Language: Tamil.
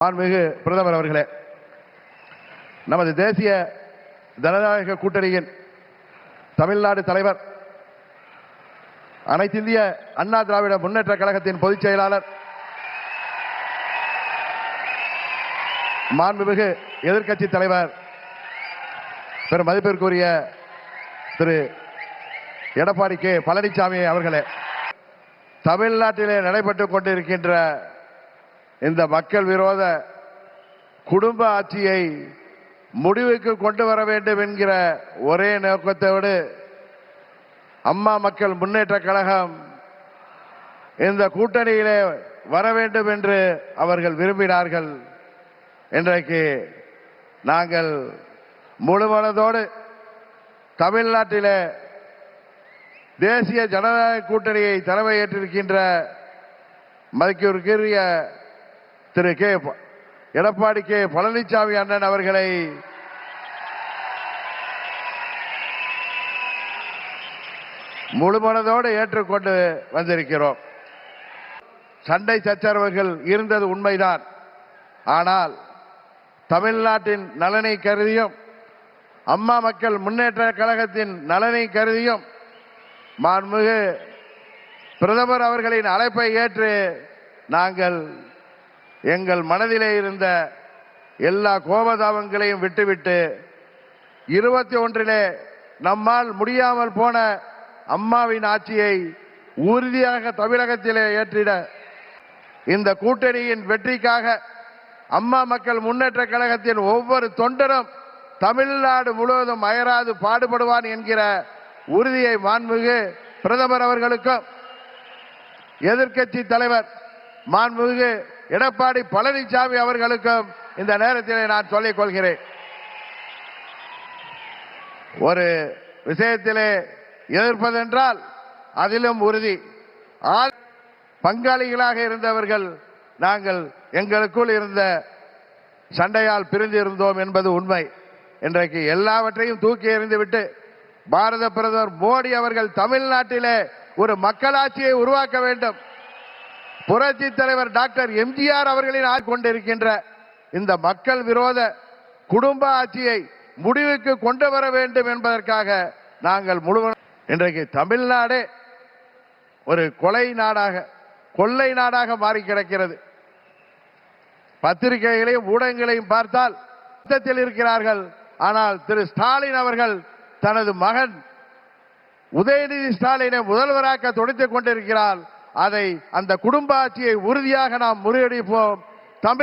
மாண்புமிகு பிரதமர் அவர்களே நமது தேசிய ஜனநாயக கூட்டணியின் தமிழ்நாடு தலைவர் அனைத்திந்திய அண்ணா திராவிட முன்னேற்ற கழகத்தின் பொதுச் செயலாளர் மாண்புமிகு எதிர்க்கட்சி தலைவர் பெரும் மதிப்பிற்குரிய திரு எடப்பாடி கே. பழனிசாமி அவர்களே தமிழ்நாட்டிலே நடைபெற்றுக் கொண்டிருக்கின்ற இந்த மக்கள் விரோத குடும்ப ஆட்சியை முடிவுக்கு கொண்டு வர வேண்டும் என்கிற ஒரே நோக்கத்தோடு அம்மா மக்கள் முன்னேற்ற கழகம் இந்த கூட்டணியிலே வர வேண்டும் என்று அவர்கள் விரும்பினார்கள். இன்றைக்கு நாங்கள் முழுமனதோடு தமிழ்நாட்டிலே தேசிய ஜனநாயக கூட்டணியை தலைமையேற்றிருக்கின்ற மதிக்கிற்குரிய திரு கே ப- எடப்பாடி கே பழனிசாமி அண்ணன் அவர்களை முழுமனதோடு ஏற்றுக்கொண்டு வந்திருக்கிறோம். சண்டை சச்சரவுகள் இருந்தது உண்மைதான். ஆனால் தமிழ்நாட்டின் நலனை கருதியும் அம்மா மக்கள் முன்னேற்ற கழகத்தின் நலனை கருதியும் மாண்புமிகு பிரதமர் அவர்களின் அழைப்பை ஏற்று நாங்கள் எங்கள் மனதிலே இருந்த எல்லா கோபதாபங்களையும் விட்டுவிட்டு இருபத்தி ஒன்றிலே நம்மால் முடியாமல் போன அம்மாவின் ஆட்சியை உறுதியாக தமிழகத்திலே ஏற்றிட இந்த கூட்டணியின் வெற்றிக்காக அம்மா மக்கள் முன்னேற்ற கழகத்தின் ஒவ்வொரு தொண்டரும் தமிழ்நாடு முழுவதும் அயராது பாடுபடுவான் என்கிற உறுதியை மாண்புமிகு பிரதமர் அவர்களுக்கும் எதிர்க்கட்சி தலைவர் மாண்புமிகு எடப்பாடி பழனிசாமி அவர்களுக்கும் இந்த நேரத்திலே நான் சொல்லிக் கொள்கிறேன். ஒரு விஷயத்திலே எதிர்ப்பதென்றால் அதிலும் உறுதி. பங்காளிகளாக இருந்தவர்கள் நாங்கள் எங்களுக்குள் இருந்த சண்டையால் பிரிந்து இருந்தோம் என்பது உண்மை. இன்றைக்கு எல்லாவற்றையும் தூக்கி எறிந்துவிட்டு பாரத பிரதமர் மோடி அவர்கள் தமிழ்நாட்டிலே ஒரு மக்களாட்சியை உருவாக்க வேண்டும். புரட்சி தலைவர் டாக்டர் எம்ஜிஆர் அவர்களின் ஆட்சி கொண்டிருக்கின்ற இந்த மக்கள் விரோத குடும்ப ஆட்சியை முடிவுக்கு கொண்டு வர வேண்டும் என்பதற்காக நாங்கள் முழுவதும் இன்றைக்கு தமிழ்நாடே ஒரு கொலை நாடாக கொள்ளை நாடாக மாறி கிடக்கிறது. பத்திரிகைகளையும் ஊடகங்களையும் பார்த்தால் யுத்தத்தில் இருக்கிறார்கள். ஆனால் திரு ஸ்டாலின் அவர்கள் தனது மகன் உதயநிதி ஸ்டாலினை முதல்வராக்க துடைத்துக் கொண்டிருக்கிறார். அதை அந்த குடும்ப ஆட்சியை உறுதியாக நாம் முறியடிப்போம். தமிழ்